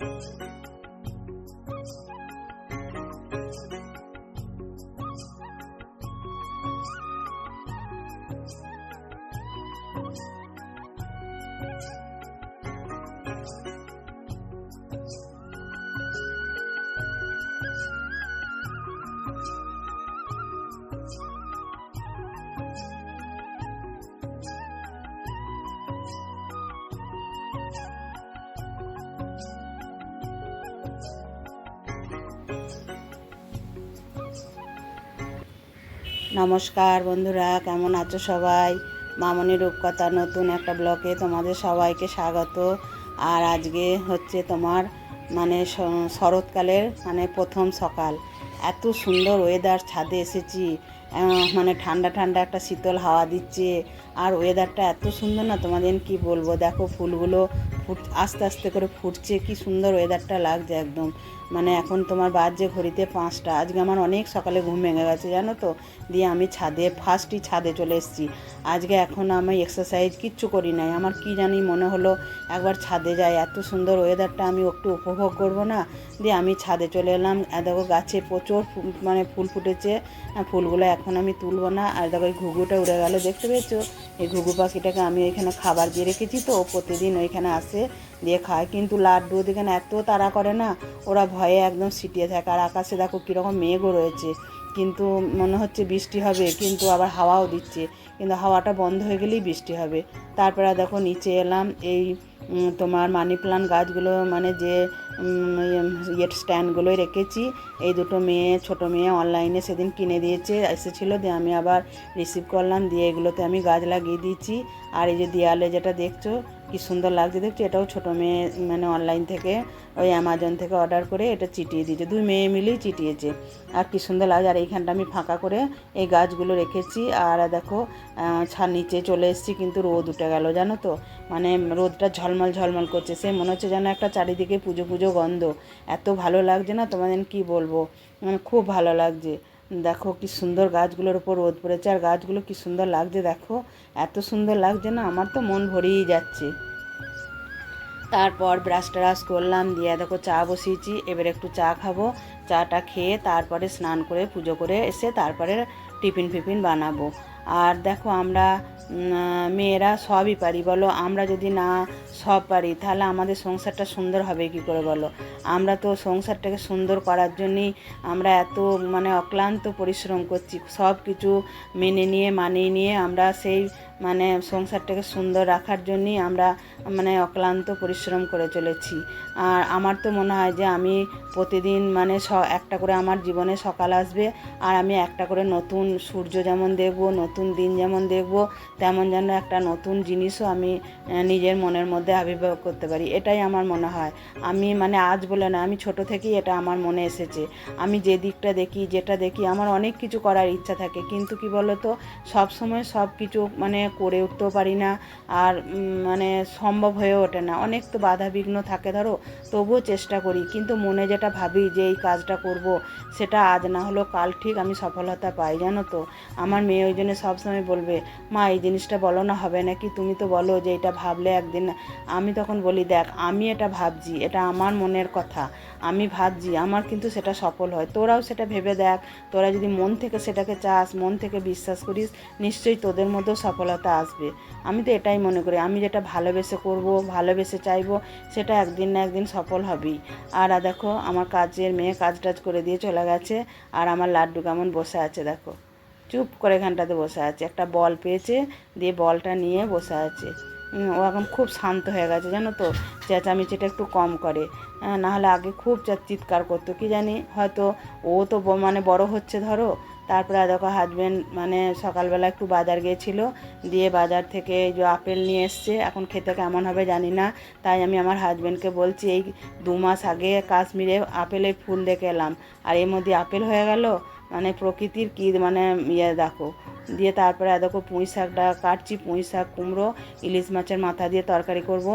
Música নমস্কার বন্ধুরা, কেমন আছো সবাই? মামনি রূপকথা নতুন একটা ব্লকে তোমাদের সবাইকে স্বাগত। আর আজকে হচ্ছে তোমার মানে শরৎকালের মানে প্রথম সকাল। এত সুন্দর ওয়েদার ছাদে এসেছি। মানে ঠান্ডা ঠান্ডা একটা শীতল হাওয়া দিচ্ছে। আর ওয়েদারটা এত সুন্দর না, তোমাদের কি বলব? দেখো ফুলগুলো ফুট, আস্তে আস্তে করে ফুটছে, কি সুন্দর ওয়েদারটা লাগছে একদম। মানে এখন তোমার বাজছে ঘড়িতে পাঁচটা। আজকে আমার অনেক সকালে ঘুম ভেঙে গেছে, জানো তো? দিয়ে আমি ছাদে ফার্স্টই ছাদে চলে এসেছি। আজকে এখন আমি এক্সারসাইজ কিচ্ছু করি নাই। আমার কি জানি মনে হলো, একবার ছাদে যাই, এত সুন্দর ওয়েদারটা আমি একটু উপভোগ করব না? দিয়ে আমি ছাদে চলে এলাম। দেখো গাছে প্রচুর মানে ফুল ফুটেছে। ফুলগুলো এখন আমি তুলবো না। আর দেখো এই ঘুঘুটা উড়ে গেল, দেখতে পেয়েছ? এই ঘুঘু পাখিটাকে আমি এখানে খাবার দিয়ে রেখেছি তো, প্রতিদিন ওইখানে আসে। দিয়ে খায়। কিন্তু লাড্ডু ওদিকে এত তাড়া করে না, ওরা ভয়ে একদম সিটিয়ে থাকে। আর আকাশে দেখো কীরকম মেঘও রয়েছে। কিন্তু মনে হচ্ছে বৃষ্টি হবে, কিন্তু আবার হাওয়াও দিচ্ছে। কিন্তু হাওয়াটা বন্ধ হয়ে গেলেই বৃষ্টি হবে। তারপরে দেখো নিচে এলাম, এই তোমার মানি প্লান্ট গাছগুলো মানে যে ইয়ের স্ট্যান্ডগুলোই রেখেছি। এই দুটো মেয়ে, ছোট মেয়ে অনলাইনে সেদিন কিনে দিয়েছে, এসেছিল, দিয়ে আমি আবার রিসিভ করলাম। দিয়ে এগুলোতে আমি গাছ লাগিয়ে দিয়েছি। আর এই যে দেয়ালে যেটা দেখছ কি সুন্দর লাগছে দেখছি, এটাও ছোট মেয়ে মানে অনলাইন থেকে, ওই অ্যামাজন থেকে অর্ডার করে এটা চিটিয়ে দিয়েছে। দুই মেয়ে মিলেই চিটিয়েছে। আর কি সুন্দর লাগছে, আর এইখানটা আমি ফাঁকা করে এই গাছগুলো রেখেছি। আর দেখো ছাদ নিচে চলে এসেছি, কিন্তু রোদ উঠে গেল, জানো তো? মানে রোদটা ঝলমল ঝলমল করছে। সে মনে হচ্ছে যেন একটা চারিদিকে পুজো পুজো গন্ধ। এত ভালো লাগছে না তোমাদের, কি বলব? মানে খুব ভালো লাগছে। দেখো কি সুন্দর গাছগুলোর উপর রোদ পড়েছে আর গাছগুলো কি সুন্দর লাগছে দেখো। এত সুন্দর লাগছে না, আমার তো মন ভরিয়েই যাচ্ছে। তারপর ব্রাশ ট্রাশ করলাম, দিয়ে দেখো চা বসিয়েছি, এবার একটু চা খাব, চাটা খেয়ে তারপরে স্নান করে, পুজো করে এসে তারপরে টিফিন ফিফিন বানাবো। আর দেখো আমরা মেয়েরা সবই পারি, বলো আমরা যদি না সব পারি, তাহলে আমাদের সংসারটা সুন্দর হবে কি করে বলো? আমরা তো সংসারটাকে সুন্দর করার জন্যই আমরা এত মানে অক্লান্ত পরিশ্রম করছি সব কিছু মেনে নিয়ে, মানিয়ে নিয়ে আমরা সেই মানে সংসারটাকে সুন্দর রাখার জন্যই আমরা মানে অক্লান্ত পরিশ্রম করে চলেছি। আর আমার তো মনে হয় যে আমি প্রতিদিন মানে স, একটা করে আমার জীবনে সকাল আসবে আর আমি একটা করে নতুন সূর্য যেমন দেখব, নতুন দিন যেমন দেখব, তেমন যেন একটা নতুন জিনিসও আমি নিজের মনের মধ্যে আবির্ভাব করতে পারি। এটাই আমার মনে হয়। আমি মানে আজ বলে না, আমি ছোট থেকেই এটা আমার মনে এসেছে। আমি যে দিকটা দেখি, যেটা দেখি, আমার অনেক কিছু করার ইচ্ছা থাকে। কিন্তু কি বলতো সব সময় সব কিছু মানে করে উঠতেও পারি না আর মানে সম্ভব হয়ে ওঠে না। অনেক তো বাধা বিঘ্ন থাকে ধরো, তবুও চেষ্টা করি। কিন্তু মনে যেটা ভাবি যে এই কাজটা করব, সেটা আজ না হলেও কাল ঠিক আমি সফলতা পাই, জানো তো? আমার মেয়ে ওই জন্য সবসময় বলবে, মা, এই জিনিসটা বলো না, হবে নাকি? তুমি তো বলো যে এটা ভাবলে একদিন আমি তখন বলি, দেখ, আমি এটা ভাবছি, এটা আমার মনের কথা, আমি ভাবছি, আমার কিন্তু সেটা সফল হয়। তোরাও সেটা ভেবে দেখ, তোরা যদি মন থেকে সেটাকে চাস, মন থেকে বিশ্বাস করিস, নিশ্চয়ই তোদের মধ্যেও সফলতা আসবে। আমি তো এটাই মনে করি, আমি যেটা ভালোবেসে করব, ভালোবেসে চাইব, সেটা একদিন না একদিন সফল হবেই। আর দেখো, আমার কাজের মেয়ে কাজ টাজ করে দিয়ে চলে গেছে, আর আমার লাড্ডু কেমন বসে আছে দেখো। চুপ করে এখানটাতে বসে আছে, একটা বল পেয়েছে, দিয়ে বলটা নিয়ে বসে আছে। ও এখন খুব শান্ত হয়ে গেছে, জানো তো, চেঁচামেচিটা একটু কম করে। নাহলে আগে খুব চিৎকার করতো, কি জানি, হয়তো ও তো মানে বড় হচ্ছে, ধরো তারপরে দেখো হাজব্যান্ড মানে সকালবেলা একটু বাজার গিয়েছিল, দিয়ে বাজার থেকে এই যে আপেল নিয়ে এসছে, এখন খেতে কেমন হবে জানি না, তাই আমি আমার হাজব্যান্ডকে বলছি, এই দু মাস আগে কাশ্মীরে আপেলের ফুল দেখে এলাম, আর এর মধ্যে আপেল হয়ে গেল মানে প্রকৃতির কী মানে ইয়ে দেখো। দিয়ে তারপরে দেখো পুঁই শাকটা কাটছি পুঁই শাক কুমড়ো ইলিশ মাছের মাথা দিয়ে তরকারি করব।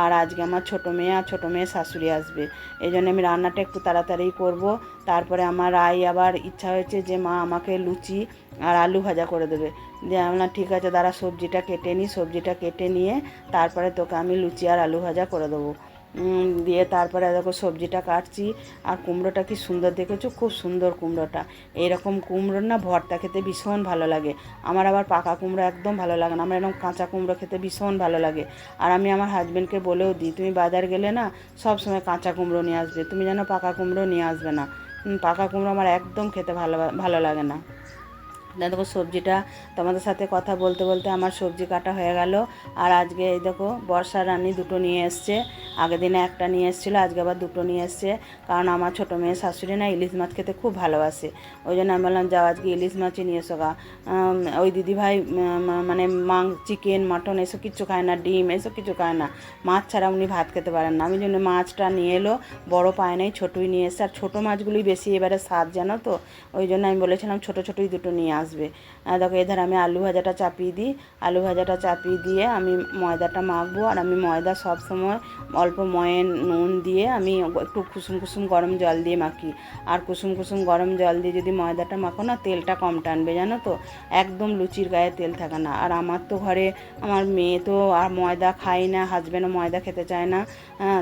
আর আজকে আমার ছোটো মেয়ে আর ছোটো মেয়ে শাশুড়ি আসবে। এই জন্য আমি রান্নাটা একটু তাড়াতাড়ি করব। তারপরে আমার আই আবার ইচ্ছা হয়েছে যে মা আমাকে লুচি আর আলু ভাজা করে দেবে। দিয়ে আমি বললাম, ঠিক আছে দাঁড়া সবজিটা কেটে নিই সবজিটা কেটে নিয়ে তারপরে তোকে আমি লুচি আর আলু ভাজা করে দেবো। দিয়ে তারপরে দেখো সবজিটা কাটছি। আর কুমড়োটা কি সুন্দর দেখেছ? খুব সুন্দর কুমড়োটা। এইরকম কুমড়োর না ভর্তা খেতে ভীষণ ভালো লাগে। আমার আবার পাকা কুমড়ো একদম ভালো লাগে না। আমার এরকম কাঁচা কুমড়ো খেতে ভীষণ ভালো লাগে। আর আমি আমার হাজব্যান্ডকে বলেও দিই, তুমি বাজার গেলে না সব সময় কাঁচা কুমড়ো নিয়ে আসবে। তুমি যেন পাকা কুমড়ো নিয়ে আসবে না। পাকা কুমড়ো আমার একদম খেতে ভালো ভালো লাগে না। না, দেখো সবজিটা তোমাদের সাথে কথা বলতে বলতে আমার সবজি কাটা হয়ে গেল। আর আজকে এই দেখো বর্ষা রানী দুটো নিয়ে এসছে। আগের দিনে একটা নিয়ে এসেছিল, আজকে আবার দুটো নিয়ে এসছে। কারণ আমার ছোটো মেয়ে শাশুড়ি না ইলিশ মাছ খেতে খুব ভালোবাসে। ওই জন্য আমি বললাম, যাও আজকে ইলিশ মাছই নিয়ে এসো গা। ওই দিদিভাই মানে মাং, চিকেন, মাটন এসব কিছু খায় না, ডিম এসব কিছু খায় না। মাছ ছাড়া উনি ভাত খেতে পারেন না। আমি জন্য মাছটা নিয়ে এলো, বড় পায় নাই, ছোটোই নিয়ে এসছে। আর ছোটো মাছগুলোই বেশি এবারে স্বাদ, জানো তো? ওই জন্য আমি বলেছিলাম, ছোটো ছোটোই দুটো নিয়ে আসবে। দেখো এধার আমি আলু ভাজাটা চাপিয়ে দিই। আলু ভাজাটা চাপিয়ে দিয়ে আমি ময়দাটা মাখবো। আর আমি ময়দা সব সময় অল্প ময়ে নুন দিয়ে আমি একটু কুসুম কুসুম গরম জল দিয়ে মাখি। আর কুসুম কুসুম গরম জল দিয়ে যদি ময়দাটা মাখো না তেলটা কম টানবে জানো তো? একদম লুচির গায়ে তেল থাকে না। আর আমার তো ঘরে আমার মেয়ে তো আর ময়দা খাই না হাজব্যান্ডও ময়দা খেতে চায় না।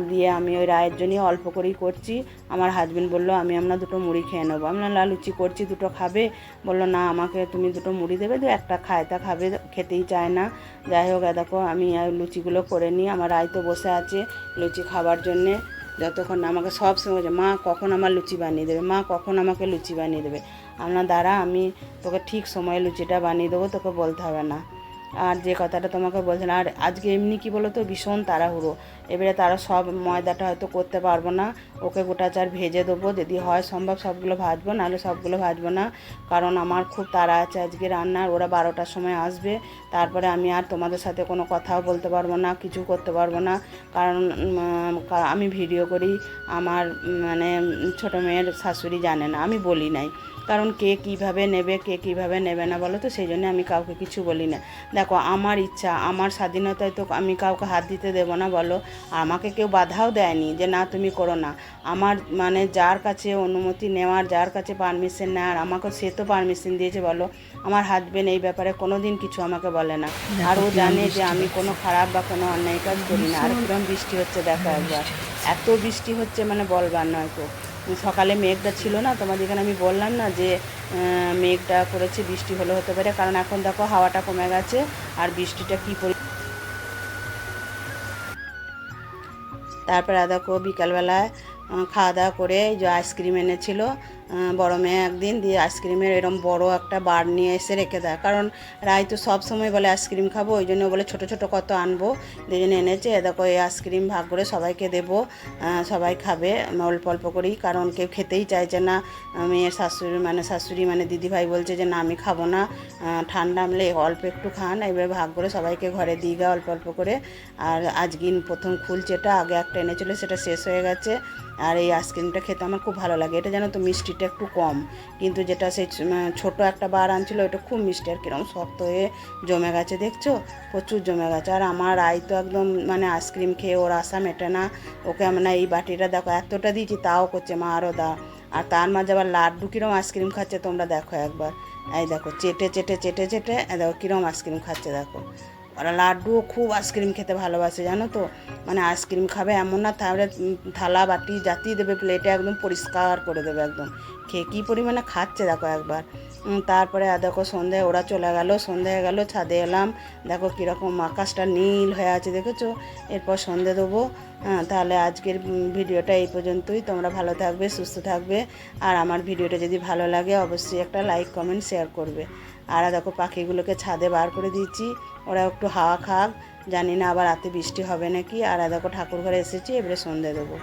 দিয়ে আমি ওই রায়ের জন্যই অল্প করেই করছি। আমার হাজব্যান্ড বলল আমি আমরা দুটো মুড়ি খেয়ে নেব। আমরা বললাম, লা লুচি করছি দুটো খাবে। বলল না আমাকে তুমি দুটো মুড়ি দেবে তো একটা খায় তা খাবে খেতেই চায় না। যাই হোক দেখো আমি লুচিগুলো করে নিই। আমার রায় তো বসে আছে। লুচি খাবার জন্যে যতক্ষণ না আমাকে সব সময় মা, কখন আমার লুচি বানিয়ে দেবে? মা, কখন আমাকে লুচি বানিয়ে দেবে? আপনার দ্বারা আমি তোকে ঠিক সময়ে লুচিটা বানিয়ে দেবো, তোকে বলতে হবে না। আর যে কথাটা তোমাকে বলছিলাম আর আজকে এমনি কি বলো তো ভীষণ তাড়াহুড়ো। এবারে তারা সব ময়দাটা হয়তো করতে পারব না। ওকে গোটা চার ভেজে দেবো, যদি হয় সম্ভব সবগুলো ভাজবো, নাহলে সবগুলো ভাজবো না। কারণ আমার খুব তাড়া আছে আজকে রান্নার, ওরা বারোটার সময় আসবে। তারপরে আমি আর তোমাদের সাথে কোনো কথাও বলতে পারব না, কিছু করতে পারব না। কারণ আমি ভিডিও করি, আমার মানে ছোটো মেয়ের শাশুড়ি জানে না, আমি বলি নাই। কারণ কে কীভাবে নেবে কে কীভাবে নেবে না বলো তো সেই জন্য আমি কাউকে কিছু বলি না। দেখো আমার ইচ্ছা আমার স্বাধীনতায় তো আমি কাউকে হাত দিতে দেবো না বলো। আমাকে কেউ বাধাও দেয়নি যে না তুমি করো না। আমার মানে যার কাছে অনুমতি নেওয়ার যার কাছে পারমিশন নেওয়ার আমাকে সে তো পারমিশন দিয়েছে বলো। আমার হাজবেন্ড এই ব্যাপারে কোনো দিন কিছু আমাকে বলে না। আর ও জানে যে আমি কোনো খারাপ বা কোনো অন্যায় কাজ করি না। আর কিরম বৃষ্টি হচ্ছে দেখো একবার। এত বৃষ্টি হচ্ছে মানে বলবার নয় তো সকালে মেঘটা ছিল না তোমাদের এখানে আমি বললাম না যে মেঘটা করেছে, বৃষ্টি হলে হতে পারে, কারণ এখন দেখো হাওয়াটা কমে গেছে, আর বৃষ্টিটা কী পরি তারপরে দেখো বিকালবেলায় খাওয়া দাওয়া করে যে আইসক্রিম এনেছিল বড় মেয়ে একদিন দিয়ে আইসক্রিমের এরম বড় একটা বার নিয়ে এসে রেখে দেয়। কারণ রায় তো সব সময় বলে আইসক্রিম খাব, ওই জন্য বলে ছোটো ছোটো কত আনব। দুজনে এনেছে দেখো এই আইসক্রিম ভাগ করে সবাইকে দেবো সবাই খাবে অল্প অল্প করেই। কারণ কেউ খেতেই চাইছে না মেয়ের শাশুড়ি মানে শাশুড়ি মানে দিদিভাই বলছে যে, না, আমি খাব না ঠান্ডা আমলে অল্প একটু খান। এবার ভাগ করে সবাইকে ঘরে দিয়ে গা অল্প অল্প করে। আর আজকিন প্রথম খুলছে, এটা আগে একটা এনেছিল, সেটা শেষ হয়ে গেছে। আর এই আইসক্রিমটা খেতে আমার খুব ভালো লাগে। এটা জানো তো, মিষ্টিটা একটু কম। কিন্তু যেটা সেই মানে ছোট একটা বার আনছিল ওটা খুব মিষ্টি আর কিরম শক্ত হয়ে জমে গেছে, দেখছ? প্রচুর জমে গেছে। আর আমার আই তো একদম মানে আইসক্রিম খেয়ে ওর আশা মেটে না। ওকে আমরা এই বাটিটা দেখো, এতটা দিয়েছি, তাও করছে মা আরও দা। আর তার মাঝে আবার লাড্ডু কিরম আইসক্রিম খাচ্ছে, তোমরা দেখো একবার। এই দেখো, চেটে চেটে চেটে চেটে দেখো কিরম আইসক্রিম খাচ্ছে, দেখো। ওরা লাড্ডুও খুব আইসক্রিম খেতে ভালোবাসে, জানো তো? মানে আইসক্রিম খাবে এমন না, তাহলে থালা, বাটি জাতি দেবে প্লেটে একদম পরিষ্কার করে দেবে একদম। খেয়ে কী পরিমাণে খাচ্ছে দেখো একবার। তারপরে দেখো সন্ধে ওরা চলে গেল সন্ধে হয়ে গেলো, ছাদে এলাম। দেখো কীরকম আকাশটা নীল হয়ে আছে, দেখেছ? এরপর সন্ধে দেবো। হ্যাঁ তাহলে আজকের ভিডিওটা এই পর্যন্তই। তোমরা ভালো থাকবে, সুস্থ থাকবে। আর আমার ভিডিওটা যদি ভালো লাগে, অবশ্যই একটা লাইক কমেন্ট শেয়ার করবে। আর দেখো পাখিগুলোকে ছাদে বার করে দিয়েছি। ওরা একটু হাওয়া খাক। জানি না আবার রাতে বৃষ্টি হবে নাকি। আর দেখো ঠাকুর ঘরে এসেছি, এবারে সন্ধে দেবো।